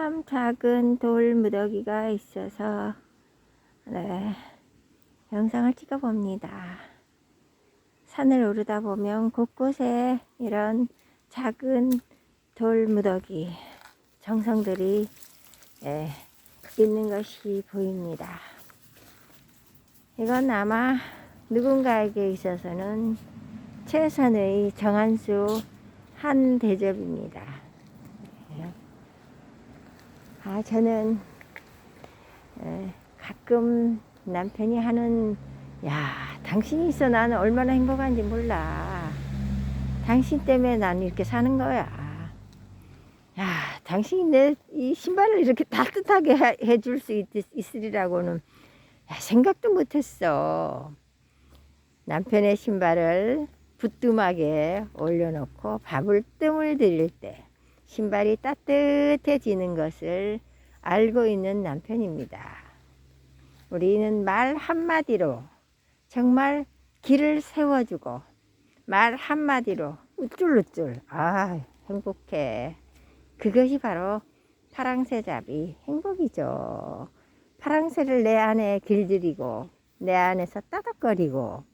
참 작은 돌 무더기가 있어서 네, 영상을 찍어 봅니다. 산을 오르다 보면 곳곳에 이런 작은 돌 무더기 정성들이 예, 있는 것이 보입니다. 이건 아마 누군가에게 있어서는 최선의 정한수 한 대접입니다. 예. 아, 저는 에, 가끔 남편이 하는 야, 당신이 있어 나는 얼마나 행복한지 몰라. 당신 때문에 나는 이렇게 사는 거야. 야, 당신이 내 이 신발을 이렇게 따뜻하게 해- 해줄 수 있, 있으리라고는 야, 생각도 못했어. 남편의 신발을 부뚜막에 올려놓고 밥을 뜸을 들일 때 신발이 따뜻해지는 것을 알고 있는 남편입니다. 우리는 말 한마디로 정말 길을 세워주고 말 한마디로 우쭐우쭐 아 행복해 그것이 바로 파랑새잡이 행복이죠 파랑새를 내 안에 길들이고 내 안에서 따닥거리고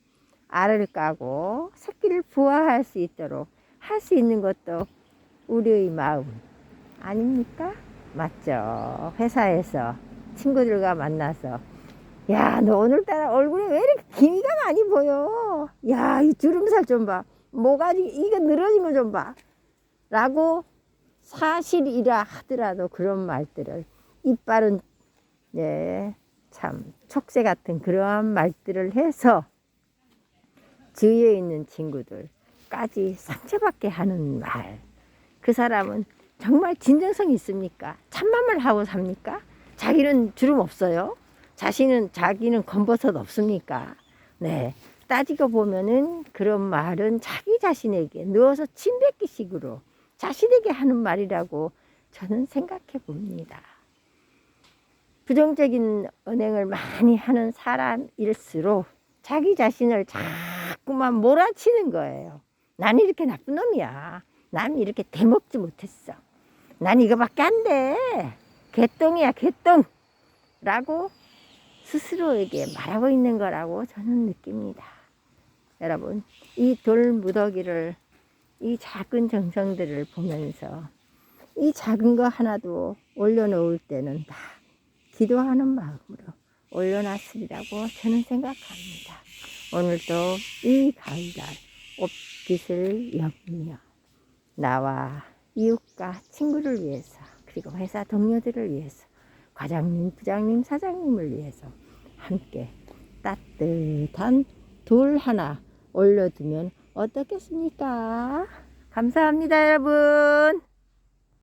알을 까고 새끼를 부화할 수 있도록 할 수 있는 것도 우리의 마음 아닙니까? 맞죠. 회사에서 친구들과 만나서 야, 너 오늘따라 얼굴에 왜 이렇게 기미가 많이 보여? 야, 이 주름살 좀 봐. 뭐가지 이거 늘어진 거 좀 봐. 라고 사실이라 하더라도 그런 말들을 이빨은 예, 참 촉새 같은 그러한 말들을 해서 주위에 있는 친구들까지 상처받게 하는 말. 그 사람은 정말 진정성이 있습니까? 참말을 하고 삽니까? 자기는 주름 없어요? 자신은 자기는 검버섯 없습니까? 네. 따지고 보면은 그런 말은 자기 자신에게 누워서 침 뱉기식으로 자신에게 하는 말이라고 저는 생각해 봅니다. 부정적인 언행을 많이 하는 사람일수록 자기 자신을 자꾸만 몰아치는 거예요. 난 이렇게 나쁜 놈이야. 난 이렇게 대먹지 못했어. 난 이거밖에 안 돼. 개똥이야, 개똥. 라고 스스로에게 말하고 있는 거라고 저는 느낍니다. 여러분, 이 돌 무더기를, 이 작은 정성들을 보면서 이 작은 거 하나도 올려놓을 때는 다 기도하는 마음으로 올려놨으리라고 저는 생각합니다. 오늘도 이 가을날 옷깃을 여기며 나와 이웃과 친구를 위해서 그리고 회사 동료들을 위해서 과장님, 부장님, 사장님을 위해서 함께 따뜻한 돌 하나 올려두면 어떻겠습니까? 감사합니다, 여러분.